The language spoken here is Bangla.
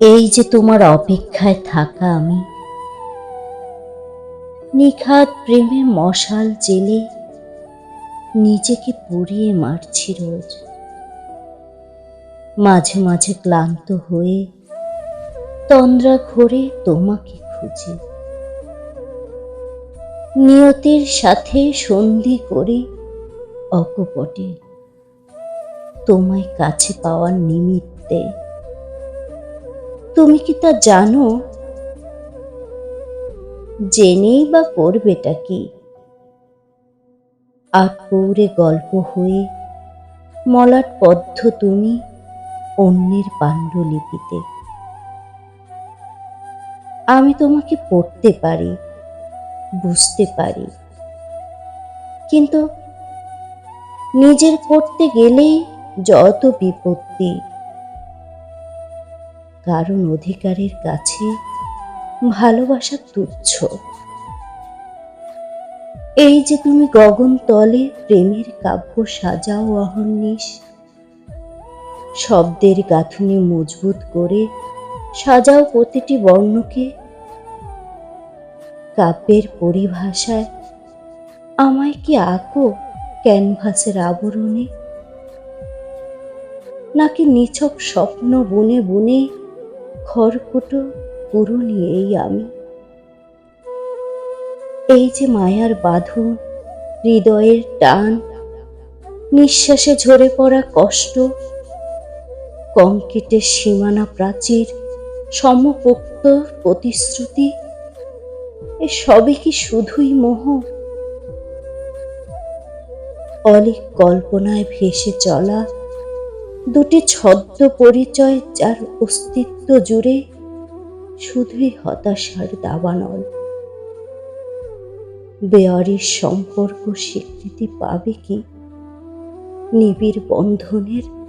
এই যে তোমার অপেক্ষায় থাকা আমি। নিখাত প্রেমে মশাল জেলে নিজেকে পুড়িয়ে মারছি রোজ। মাঝে মাঝে ক্লান্ত হয়ে তন্দ্রা ঘোরে তোমাকে খুঁজি। নিয়তির সাথে সন্ধি করে অকপটে তোমায় কাছে পাওয়ার নিমিত্তে তুমি কি তা জানো? জেনেই বা করবেটা কি? আট পৌরে গল্প হয়ে মলাট পদ্ম তুমি অন্যের পাণ্ডুলিপিতে। আমি তোমাকে পড়তে পারি, বুঝতে পারি। কিন্তু নিজের পড়তে গেলেই যত বিপত্তি কারণ অধিকারের কাছে ভালোবাসা তুচ্ছ। এই যে তুমি গগন তলে প্রেমের কাব্য সাজাও অহর্নিশ, শব্দের গাঁথুনি মজবুত করে সাজাও প্রতিটি বর্ণকে, কাব্যের পরিভাষায় আমায় কি আঁকো ক্যানভাসের আবরণে? নাকি নিছক স্বপ্ন বুনে বুনে খড়কুটো পুরনি এই আমি। এই যে মায়ার বাঁধন, হৃদয়ের টান, নিঃশ্বাসে ঝরে পড়া কষ্ট কংক্রিটের সীমানা প্রাচীর, সমপোক্ত প্রতিশ্রুতি, এ সবই কি শুধুই মোহ? অলিক কল্পনায় ভেসে চলা দুটি ছদ্ম পরিচয় যার অস্তিত্ব জুড়ে শুধুই হতাশার দাবানল। বেয়ারির সম্পর্ক স্বীকৃতি পাবে কি নিবিড় বন্ধনের